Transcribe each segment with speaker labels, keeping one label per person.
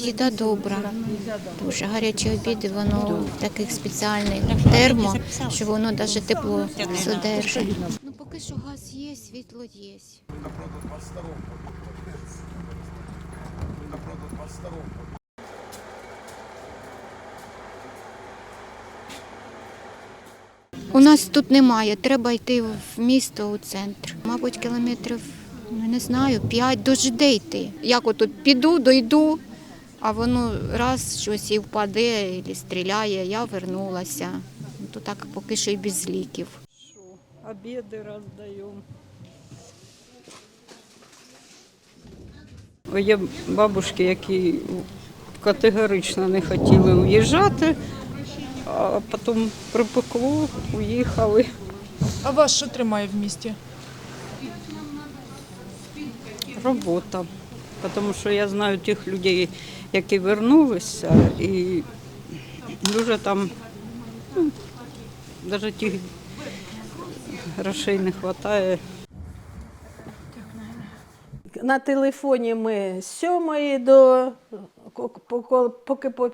Speaker 1: їда добра. Дуже гарячі обіди, воно в таких спеціальних термо, що воно навіть тепло задержить. Ну поки що газ є, світло є. У нас тут немає, треба йти в місто у центр. Мабуть, кілометрів, ну, не знаю, 5 до йти. Як отут піду, дойду, а воно раз щось і впаде, і стріляє, я вернулася. Ну, То так поки що і без ліків.
Speaker 2: обеды раздаем. Є бабушки, які категорично не хотіли уїжджати, а потім припекло, уїхали.
Speaker 3: А вас що тримає в місті?
Speaker 2: Робота. Тому що я знаю тих людей, які вернулися, і дуже там ну, навіть тих грошей не вистачає.
Speaker 4: На телефоні ми з сьомої до поки- поки по-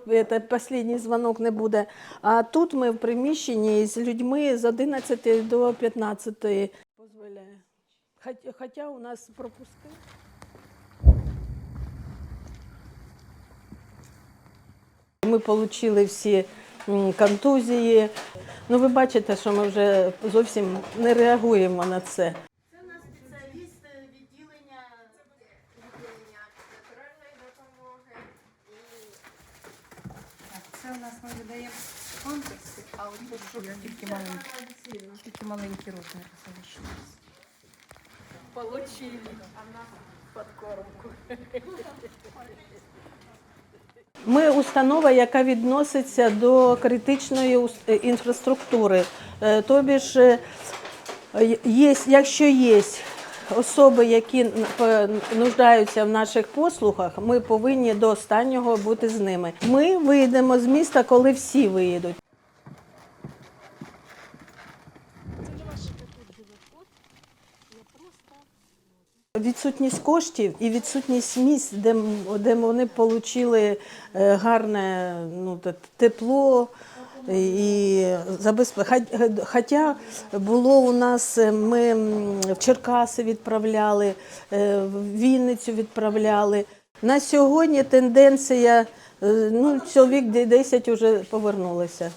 Speaker 4: останній дзвонок не буде. А тут ми в приміщенні з людьми з 11 до 15 дозволяє. Хоча у нас пропуски. Ми отримали всі контузії. Ну, ви бачите, що ми вже зовсім не реагуємо на це.
Speaker 5: Це у нас спеціаліст відділення відділення допомоги і
Speaker 6: Це у нас ми видаємо комплекси, а тут щоб тільки маленькі, тільки маленькі розміри залишились.
Speaker 4: Ми установа, яка відноситься до критичної е, інфраструктури. Е, Тобі ж, е, є, якщо є особи, які нуждаються в наших послугах, ми повинні до останнього бути з ними. Ми вийдемо з міста, коли всі виїдуть. Відсутність коштів і відсутність місць, де, де вони отримали гарне ну, тепло і забезпечення. Хоча було у нас, е, ми в Черкаси відправляли, е, в Вінницю відправляли. На сьогодні тенденція, е, ну, чоловік 10 вже повернулося.